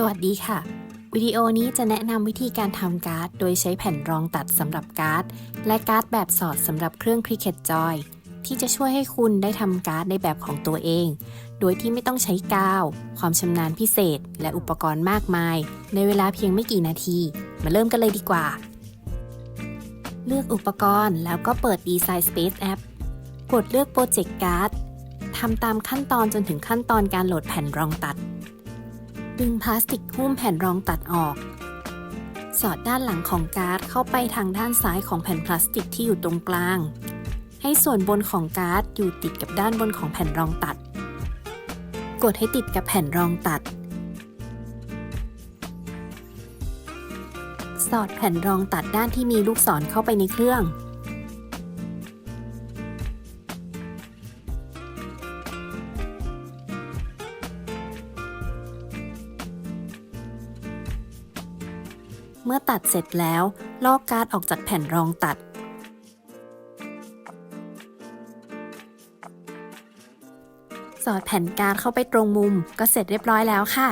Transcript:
สวัสดีค่ะ วิดีโอนี้จะแนะนำวิธีการทำการ์ด โดยใช้แผ่นรองตัดสำหรับการ์ด และการ์ดแบบสอดสำหรับเครื่อง Cricut Joy ที่จะช่วยให้คุณได้ทำการ์ดในแบบของตัวเอง โดยที่ไม่ต้องใช้กาว ความชำนาญพิเศษ และอุปกรณ์มากมาย ในเวลาเพียงไม่กี่นาที มาเริ่มกันเลยดีกว่า เลือกอุปกรณ์แล้วก็เปิด Design Space App กดเลือก Project Card ทำตามขั้นตอนจนถึงขั้นตอนการโหลดแผ่นรองตัด ดึงพลาสติกหุ้มแผ่นรองตัดออก สอดด้านหลังของการ์ดเข้าไปทางด้านซ้ายของแผ่นพลาสติกที่อยู่ตรงกลาง ให้ส่วนบนของการ์ดอยู่ติดกับด้านบนของแผ่นรองตัด กดให้ติดกับแผ่นรองตัด สอดแผ่นรองตัดด้านที่มีลูกศรเข้าไปในเครื่อง เมื่อตัดเสร็จแล้ว ลอกการ์ดออกจากแผ่นรองตัด สอดแผ่นการ์ดเข้าไปตรงมุมก็เสร็จเรียบร้อยแล้วค่ะ